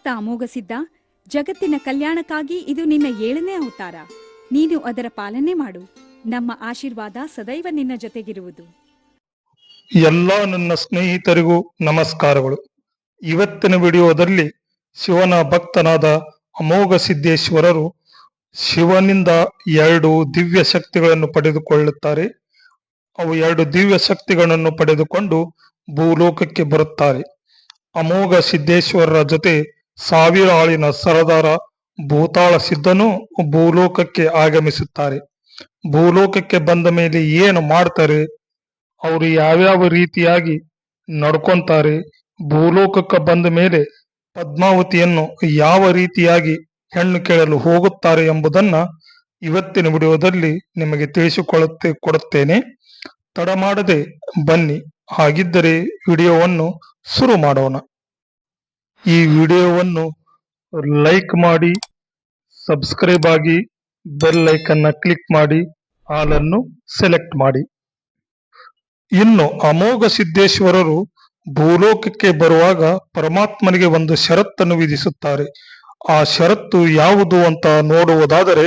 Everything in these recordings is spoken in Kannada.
ಭಕ್ತ ಅಮೋಘ ಸಿದ್ಧ ಜಗತ್ತಿನ ಕಲ್ಯಾಣಕ್ಕಾಗಿ ಇದು ನಿನ್ನ ಏಳನೇ ಅವತಾರ. ನೀನು ಅದರ ಪಾಲನೆ ಮಾಡು. ನಮ್ಮ ಆಶೀರ್ವಾದ ಸದೈವ ನಿನ್ನ ಜೊತೆಗಿರುವುದು. ಎಲ್ಲ ನನ್ನ ಸ್ನೇಹಿತರಿಗೂ ನಮಸ್ಕಾರಗಳು. ಇವತ್ತಿನ ವಿಡಿಯೋದಲ್ಲಿ ಶಿವನ ಭಕ್ತನಾದ ಅಮೋಘ ಸಿದ್ದೇಶ್ವರರು ಶಿವನಿಂದ ಎರಡು ದಿವ್ಯ ಶಕ್ತಿಗಳನ್ನು ಪಡೆದುಕೊಳ್ಳುತ್ತಾರೆ. ಅವು ಎರಡು ದಿವ್ಯ ಶಕ್ತಿಗಳನ್ನು ಪಡೆದುಕೊಂಡು ಭೂಲೋಕಕ್ಕೆ ಬರುತ್ತಾರೆ. ಅಮೋಘ ಸಿದ್ದೇಶ್ವರರ ಜೊತೆ ಸಾವಿರ ಆಳಿನ ಸರದಾರ ಭೂತಾಳ ಸಿದ್ಧನು ಭೂಲೋಕಕ್ಕೆ ಆಗಮಿಸುತ್ತಾರೆ. ಭೂಲೋಕಕ್ಕೆ ಬಂದ ಮೇಲೆ ಏನು ಮಾಡ್ತಾರೆ? ಅವರು ಯಾವ್ಯಾವ ರೀತಿಯಾಗಿ ನಡ್ಕೊಂತಾರೆ? ಭೂಲೋಕಕ್ಕೆ ಬಂದ ಮೇಲೆ ಪದ್ಮಾವತಿಯನ್ನು ಯಾವ ರೀತಿಯಾಗಿ ಹೆಣ್ಣು ಕೇಳಲು ಹೋಗುತ್ತಾರೆ ಎಂಬುದನ್ನ ಇವತ್ತಿನ ವಿಡಿಯೋದಲ್ಲಿ ನಿಮಗೆ ತಿಳಿಸಿಕೊಳ್ಳುತ್ತೆ, ಕೊಡುತ್ತೇನೆ. ತಡ ಮಾಡದೆ ಬನ್ನಿ. ಹಾಗಿದ್ದರೆ ವಿಡಿಯೋವನ್ನು ಶುರು ಮಾಡೋಣ. ಈ ವಿಡಿಯೋವನ್ನು ಲೈಕ್ ಮಾಡಿ ಸಬ್ಸ್ಕ್ರೈಬ್ ಆಗಿ ಬೆಲ್ ಐಕನ್ನ ಕ್ಲಿಕ್ ಮಾಡಿ ಹಾಲನ್ನು ಸೆಲೆಕ್ಟ್ ಮಾಡಿ. ಇನ್ನು ಅಮೋಘ ಸಿದ್ದೇಶ್ವರರು ಭೂಲೋಕಕ್ಕೆ ಬರುವಾಗ ಪರಮಾತ್ಮನಿಗೆ ಒಂದು ಷರತ್ತನ್ನು ವಿಧಿಸುತ್ತಾರೆ. ಆ ಷರತ್ತು ಯಾವುದು ಅಂತ ನೋಡುವುದಾದರೆ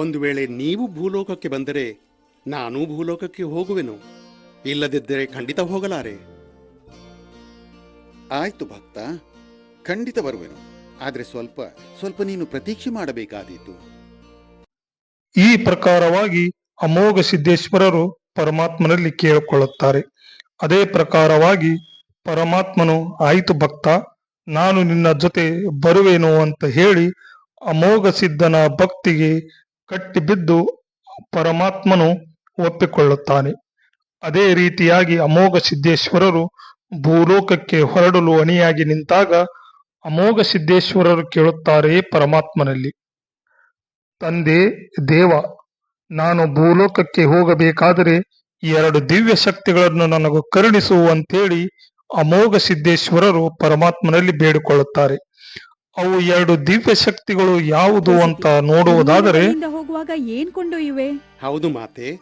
ಒಂದು ವೇಳೆ ನೀವು ಭೂಲೋಕಕ್ಕೆ ಬಂದರೆ, ನಾನು ಭೂಲೋಕಕ್ಕೆ ಹೋಗುವೆನು. ಇಲ್ಲದಿದ್ದರೆ ಖಂಡಿತ ಹೋಗಲಾರೆ. ಆಯ್ತು ಭಕ್ತ, ಖಂಡಿತ ಬರುವೆನು. ಆದರೆ ಸ್ವಲ್ಪ ಸ್ವಲ್ಪ ನೀನು ಪ್ರತೀಕ್ಷೆ ಮಾಡಬೇಕಾದೀತು. ಈ ಪ್ರಕಾರವಾಗಿ ಅಮೋಘ ಸಿದ್ದೇಶ್ವರರು ಪರಮಾತ್ಮನಲ್ಲಿ ಕೇಳಿಕೊಳ್ಳುತ್ತಾರೆ. ಅದೇ ಪ್ರಕಾರವಾಗಿ ಪರಮಾತ್ಮನು, ಆಯಿತು ಭಕ್ತ, ನಾನು ನಿನ್ನ ಜೊತೆ ಬರುವೆನು ಅಂತ ಹೇಳಿ ಅಮೋಘ ಸಿದ್ಧನ ಭಕ್ತಿಗೆ ಕಟ್ಟಿಬಿದ್ದು ಪರಮಾತ್ಮನು ಒಪ್ಪಿಕೊಳ್ಳುತ್ತಾನೆ. ಅದೇ ರೀತಿಯಾಗಿ ಅಮೋಘ ಸಿದ್ದೇಶ್ವರರು ಭೂಲೋಕಕ್ಕೆ ಹೊರಡಲು ಅಣಿಯಾಗಿ ನಿಂತಾಗ ಅಮೋಘ ಸಿದ್ದೇಶ್ವರರು ಕೇಳುತ್ತಾರೆ ಪರಮಾತ್ಮನಲ್ಲಿ. ತಂದೆ ದೇವ ನಾನು ಭೂಲೋಕಕ್ಕೆ ಹೋಗಬೇಕಾದರೆ ಎರಡು ದಿವ್ಯ ಶಕ್ತಿಗಳನ್ನು ನನಗೆ ಕರುಣಿಸು ಅಂತೇಳಿ ಅಮೋಘ ಸಿದ್ದೇಶ್ವರರು ಪರಮಾತ್ಮನಲ್ಲಿ ಬೇಡಿಕೊಳ್ಳುತ್ತಾರೆ. ಅವು ಎರಡು ದಿವ್ಯ ಶಕ್ತಿಗಳು ಯಾವುದು ಅಂತ ನೋಡುವುದಾದರೆ ಹೋಗುವಾಗ ಏನ್ ಕೊಂಡೊಯ್ಯುವೆ ಹೌದು ಮಾತೆ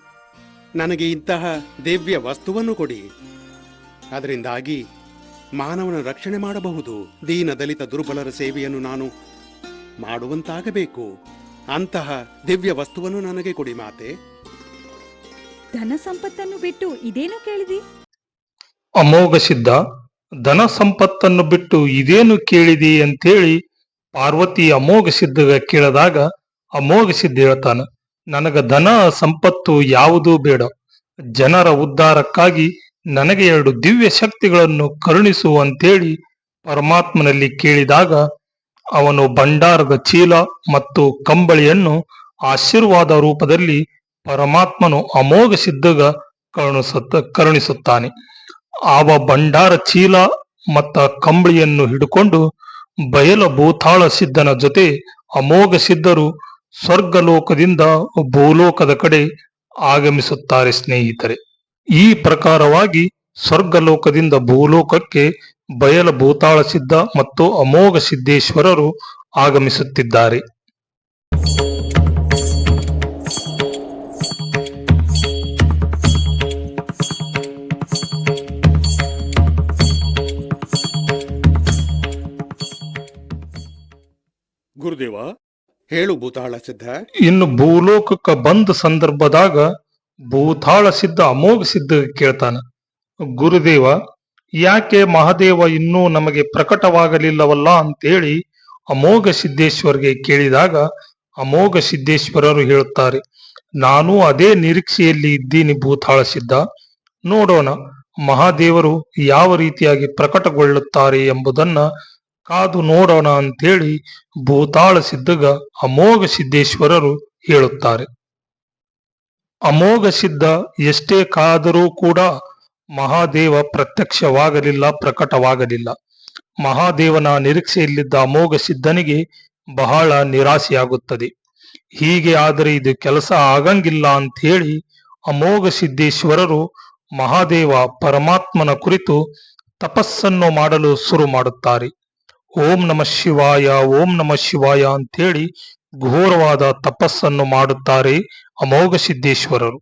ನನಗೆ ಇಂತಹ ದಿವ್ಯ ವಸ್ತುವನ್ನು ಕೊಡಿ. ಅದರಿಂದಾಗಿ ಮಾನವನ ರಕ್ಷಣೆ ಮಾಡಬಹುದು. ದೀನ ದಲಿತ ದುರ್ಬಲರ ಸೇವೆಯನ್ನು ನಾನು ಮಾಡುವಂತಾಗಬೇಕು. ಅಂತಹ ದಿವ್ಯ ವಸ್ತುವನ್ನು ನನಗೆ ಕೊಡಿ ಮಾತೆ. ಧನ ಸಂಪತ್ತನ್ನು ಬಿಟ್ಟು ಇದೇನು ಕೇಳಿದಿ? ಅಮೋಘ ಸಿದ್ಧ ಧನ ಸಂಪತ್ತನ್ನು ಬಿಟ್ಟು ಇದೇನು ಕೇಳಿದಿ ಅಂತೇಳಿ ಪಾರ್ವತಿ ಅಮೋಘ ಸಿದ್ಧಗ ಕೇಳಿದಾಗ ಅಮೋಘ ಸಿದ್ಧ ಹೇಳ್ತಾನ ನನಗ ಧನ ಸಂಪತ್ತು ಯಾವುದೂ ಬೇಡ. ಜನರ ಉದ್ಧಾರಕ್ಕಾಗಿ ನನಗೆ ಎರಡು ದಿವ್ಯ ಶಕ್ತಿಗಳನ್ನು ಕರುಣಿಸು ಅಂತೇಳಿ ಪರಮಾತ್ಮನಲ್ಲಿ ಕೇಳಿದಾಗ ಅವನು ಭಂಡಾರದ ಚೀಲ ಮತ್ತು ಕಂಬಳಿಯನ್ನು ಆಶೀರ್ವಾದ ರೂಪದಲ್ಲಿ ಪರಮಾತ್ಮನು ಅಮೋಘ ಸಿದ್ಧಗ ಕರುಣಿಸುತ್ತ, ಕರುಣಿಸುತ್ತಾನೆ. ಆವ ಭಂಡಾರ ಚೀಲ ಮತ್ತ ಕಂಬಳಿಯನ್ನು ಹಿಡ್ಕೊಂಡು ಬಯಲ ಭೂತಾಳ ಸಿದ್ಧನ ಜೊತೆ ಅಮೋಘ ಸಿದ್ಧರು ಸ್ವರ್ಗಲೋಕದಿಂದ ಭೂಲೋಕದ ಕಡೆ ಆಗಮಿಸುತ್ತಾರೆ ಸ್ನೇಹಿತರೆ. ಈ ಪ್ರಕಾರವಾಗಿ ಸ್ವರ್ಗಲೋಕದಿಂದ ಭೂಲೋಕಕ್ಕೆ ಬಯಲ ಭೂತಾಳ ಸಿದ್ಧ ಮತ್ತು ಅಮೋಘ ಸಿದ್ದೇಶ್ವರರು ಆಗಮಿಸುತ್ತಿದ್ದಾರೆ. ಗುರುದೇವ ಹೇಳು ಭೂತಾಳ ಸಿದ್ಧ. ಇನ್ನು ಭೂಲೋಕಕ್ಕೆ ಬಂದ ಸಂದರ್ಭದಾಗ ಭೂತಾಳ ಸಿದ್ಧ, ಅಮೋಘ ಸಿದ್ಧ ಕೇಳ್ತಾನ. ಗುರುದೇವ, ಯಾಕೆ ಮಹಾದೇವ ಇನ್ನೂ ನಮಗೆ ಪ್ರಕಟವಾಗಲಿಲ್ಲವಲ್ಲ ಅಂತೇಳಿ ಅಮೋಘ ಸಿದ್ದೇಶ್ವರ್ಗೆ ಕೇಳಿದಾಗ ಅಮೋಘ ಸಿದ್ದೇಶ್ವರರು ಹೇಳುತ್ತಾರೆ, ನಾನು ಅದೇ ನಿರೀಕ್ಷೆಯಲ್ಲಿ ಇದ್ದೀನಿ ಭೂತಾಳ ಸಿದ್ಧ. ನೋಡೋಣ, ಮಹಾದೇವರು ಯಾವ ರೀತಿಯಾಗಿ ಪ್ರಕಟಗೊಳ್ಳುತ್ತಾರೆ ಎಂಬುದನ್ನ ಕಾದು ನೋಡೋಣ ಅಂತೇಳಿ ಭೂತಾಳ ಸಿದ್ಧಗ ಅಮೋಘ ಸಿದ್ದೇಶ್ವರರು ಹೇಳುತ್ತಾರೆ. ಅಮೋಘ ಸಿದ್ಧ ಎಷ್ಟೇ ಕಾದರೂ ಕೂಡ ಮಹಾದೇವ ಪ್ರತ್ಯಕ್ಷವಾಗಲಿಲ್ಲ, ಪ್ರಕಟವಾಗಲಿಲ್ಲ. ಮಹಾದೇವನ ನಿರೀಕ್ಷೆಯಲ್ಲಿದ್ದ ಅಮೋಘ ಸಿದ್ಧನಿಗೆ ಬಹಳ ನಿರಾಸೆಯಾಗುತ್ತದೆ. ಹೀಗೆ ಆದರೆ ಇದು ಕೆಲಸ ಆಗಂಗಿಲ್ಲ ಅಂತ ಹೇಳಿ ಅಮೋಘ ಸಿದ್ದೇಶ್ವರರು ಮಹಾದೇವ ಪರಮಾತ್ಮನ ಕುರಿತು ತಪಸ್ಸನ್ನು ಮಾಡಲು ಶುರು ಮಾಡುತ್ತಾರೆ. ಓಂ ನಮ ಶಿವಾಯ, ಓಂ ನಮ ಶಿವಾಯ ಅಂತೇಳಿ ಘೋರವಾದ ತಪಸ್ಸನ್ನು ಮಾಡುತ್ತಾರೆ ಅಮೋಘ ಸಿದ್ದೇಶ್ವರರು.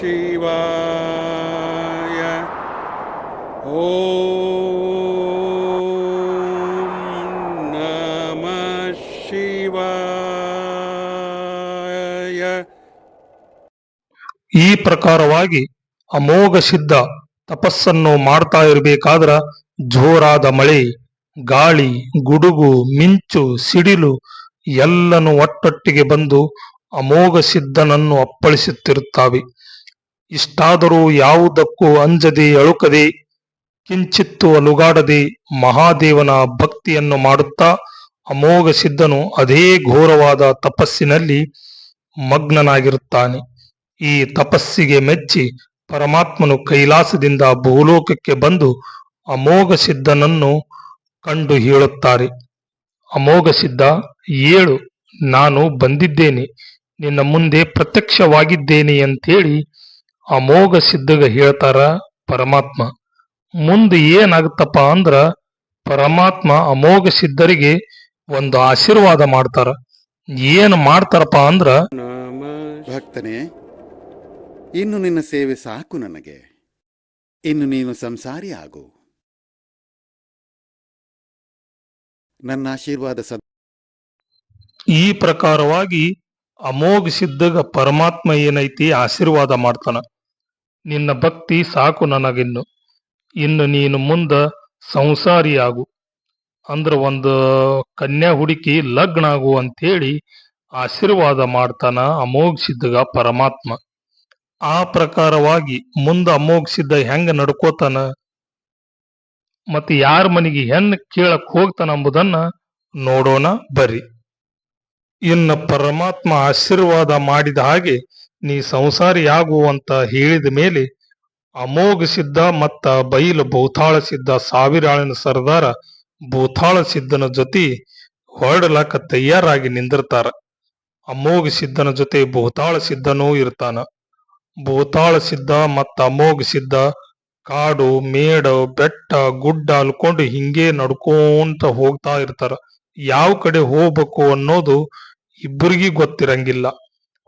ಶಿವಾಯ. ಓ ಶಿವಾಯ. ಈ ಪ್ರಕಾರವಾಗಿ ಅಮೋಘ ಸಿದ್ಧ ತಪಸ್ಸನ್ನು ಮಾಡ್ತಾ ಇರಬೇಕಾದ್ರ ಜೋರಾದ ಮಳೆ, ಗಾಳಿ, ಗುಡುಗು, ಮಿಂಚು, ಸಿಡಿಲು ಎಲ್ಲನೂ ಒಟ್ಟೊಟ್ಟಿಗೆ ಬಂದು ಅಮೋಘ ಸಿದ್ಧನನ್ನು ಅಪ್ಪಳಿಸುತ್ತಿರುತ್ತವೆ. ಇಷ್ಟಾದರೂ ಯಾವುದಕ್ಕೂ ಅಂಜದೆ ಅಳುಕದೆ, ಕಿಂಚಿತ್ತು ಅಲುಗಾಡದೆ ಮಹಾದೇವನ ಭಕ್ತಿಯನ್ನು ಮಾಡುತ್ತಾ ಅಮೋಘ ಸಿದ್ಧನು ಅದೇ ಘೋರವಾದ ತಪಸ್ಸಿನಲ್ಲಿ ಮಗ್ನನಾಗಿರುತ್ತಾನೆ. ಈ ತಪಸ್ಸಿಗೆ ಮೆಚ್ಚಿ ಪರಮಾತ್ಮನು ಕೈಲಾಸದಿಂದ ಭೂಲೋಕಕ್ಕೆ ಬಂದು ಅಮೋಘ ಸಿದ್ಧನನ್ನು ಕಂಡು ಹೇಳುತ್ತಾರೆ. ಅಮೋಘ ಸಿದ್ಧ ಏಳು, ನಾನು ಬಂದಿದ್ದೇನೆ, ನಿನ್ನ ಮುಂದೆ ಪ್ರತ್ಯಕ್ಷವಾಗಿದ್ದೇನೆ ಅಂತೇಳಿ ಅಮೋಘ ಸಿದ್ಧಗ ಹೇಳ್ತಾರ ಪರಮಾತ್ಮ. ಮುಂದೆ ಏನಾಗುತ್ತಪ್ಪ ಅಂದ್ರ ಪರಮಾತ್ಮ ಅಮೋಘ ಸಿದ್ಧರಿಗೆ ಒಂದು ಆಶೀರ್ವಾದ ಮಾಡ್ತಾರ. ಏನು ಮಾಡ್ತಾರಪ್ಪ ಅಂದ್ರ ಭಕ್ತನೇ ಇನ್ನು ನಿನ್ನ ಸೇವೆ ಸಾಕು ನನಗೆ. ಇನ್ನು ನೀನು ಸಂಸಾರಿ ಆಗು. ನನ್ನ ಆಶೀರ್ವಾದ ಸದ ಈ ಪ್ರಕಾರವಾಗಿ ಅಮೋಘ ಸಿದ್ಧಗ ಪರಮಾತ್ಮ ಏನೈತಿ ಆಶೀರ್ವಾದ ಮಾಡ್ತಾನ. ನಿನ್ನ ಭಕ್ತಿ ಸಾಕು ನನಗಿನ್ನು. ಇನ್ನು ನೀನು ಮುಂದ ಆಗು. ಅಂದ್ರ ಒಂದು ಕನ್ಯಾ ಹುಡುಕಿ ಲಗ್ನ ಆಗು ಅಂತೇಳಿ ಆಶೀರ್ವಾದ ಮಾಡ್ತಾನ ಅಮೋಘ ಸಿದ್ಧಗ ಪರಮಾತ್ಮ. ಆ ಪ್ರಕಾರವಾಗಿ ಮುಂದ ಅಮೋಘ ಸಿದ್ಧ ಹೆಂಗ ನಡ್ಕೋತಾನ? ಮತ್ತ ಯಾರ ಮನೆಗೆ ಹೆಣ್ಣು ಕೇಳಕ್ ಹೋಗ್ತಾನ ಎಂಬುದನ್ನ ನೋಡೋಣ ಬರ್ರಿ. ಇನ್ನ ಪರಮಾತ್ಮ ಆಶೀರ್ವಾದ ಮಾಡಿದ ಹಾಗೆ ನೀ ಸಂಸಾರಿಯಾಗುವಂತ ಹೇಳಿದ ಮೇಲೆ ಅಮೋಘ ಸಿದ್ಧ ಮತ್ತ ಬೈಲು ಭೂತಾಳ ಸಿದ್ಧ ಸಾವಿರಾಳಿನ ಸರ್ದಾರ ಭೂತಾಳ ಸಿದ್ಧನ ಜೊತೆ ಹೊರಡಲಾಕ ತಯಾರಾಗಿ ನಿಂದಿರ್ತಾರ. ಅಮೋಘ ಸಿದ್ಧನ ಜೊತೆ ಭೂತಾಳ ಸಿದ್ಧನೂ ಇರ್ತಾನ. ಭೂತಾಳ ಸಿದ್ಧ ಮತ್ತ ಅಮೋಘ ಸಿದ್ಧ, ಕಾಡು, ಮೇಡ, ಬೆಟ್ಟ, ಗುಡ್ಡ ಅಲ್ಕೊಂಡು ಹಿಂಗೆ ನಡ್ಕೊಂತ ಹೋಗ್ತಾ ಇರ್ತಾರ. ಯಾವ ಕಡೆ ಹೋಗ್ಬೇಕು ಅನ್ನೋದು ಇಬ್ಬರಿಗಿ ಗೊತ್ತಿರಂಗಿಲ್ಲ.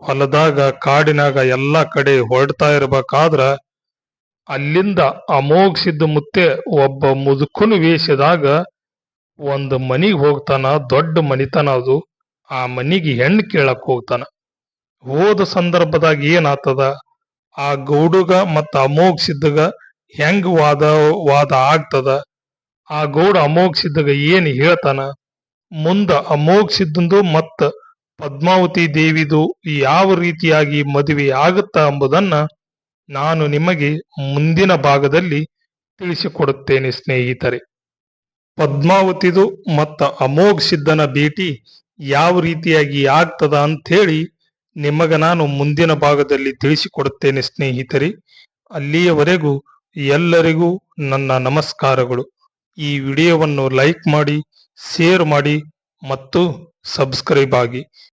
ಹೊಲದಾಗ, ಕಾಡಿನಾಗ ಎಲ್ಲಾ ಕಡೆ ಹೊರಡ್ತಾ ಇರ್ಬೇಕಾದ್ರ ಅಲ್ಲಿಂದ ಅಮೋಘ ಸಿದ್ಧ ಮುತ್ತೆ ಒಬ್ಬ ಮುದುಕನ ವೇಷದಾಗ ಒಂದು ಮನಿಗ್ ಹೋಗ್ತಾನ, ದೊಡ್ಡ ಮನಿತನ ಅದು. ಆ ಮನಿಗೆ ಹೆಣ್ಣು ಕೇಳಕ್ ಹೋಗ್ತಾನ. ಹೋದ ಸಂದರ್ಭದಾಗ ಏನಾತದ? ಆ ಗೌಡುಗ ಮತ್ತ ಅಮೋಘ ಸಿದ್ಧಗ ಹೆಂಗ್ ವಾದ ವಾದ ಆಗ್ತದ? ಆ ಗೌಡ ಅಮೋಘ ಸಿದ್ಧಗ ಏನ್ ಹೇಳ್ತಾನ? ಮುಂದ ಅಮೋಘ ಸಿದ್ಧಂದು ಮತ್ತ ಪದ್ಮಾವತಿ ದೇವಿದು ಯಾವ ರೀತಿಯಾಗಿ ಮದುವೆ ಆಗುತ್ತ ಎಂಬುದನ್ನ ನಾನು ನಿಮಗೆ ಮುಂದಿನ ಭಾಗದಲ್ಲಿ ತಿಳಿಸಿಕೊಡುತ್ತೇನೆ, ಸ್ನೇಹಿತರೆ. ಪದ್ಮಾವತಿದು ಮತ್ತ ಅಮೋಘ ಸಿದ್ಧನ ಭೇಟಿ ಯಾವ ರೀತಿಯಾಗಿ ಆಗ್ತದ ಅಂಥೇಳಿ ನಿಮಗ ನಾನು ಮುಂದಿನ ಭಾಗದಲ್ಲಿ ತಿಳಿಸಿಕೊಡುತ್ತೇನೆ, ಸ್ನೇಹಿತರೆ. ಅಲ್ಲಿಯವರೆಗೂ ಎಲ್ಲರಿಗೂ ನನ್ನ ನಮಸ್ಕಾರಗಳು. ಈ ವಿಡಿಯೋವನ್ನು ಲೈಕ್ ಮಾಡಿ, ಶೇರ್ ಮಾಡಿ ಮತ್ತು ಸಬ್ಸ್ಕ್ರೈಬ್ ಆಗಿ.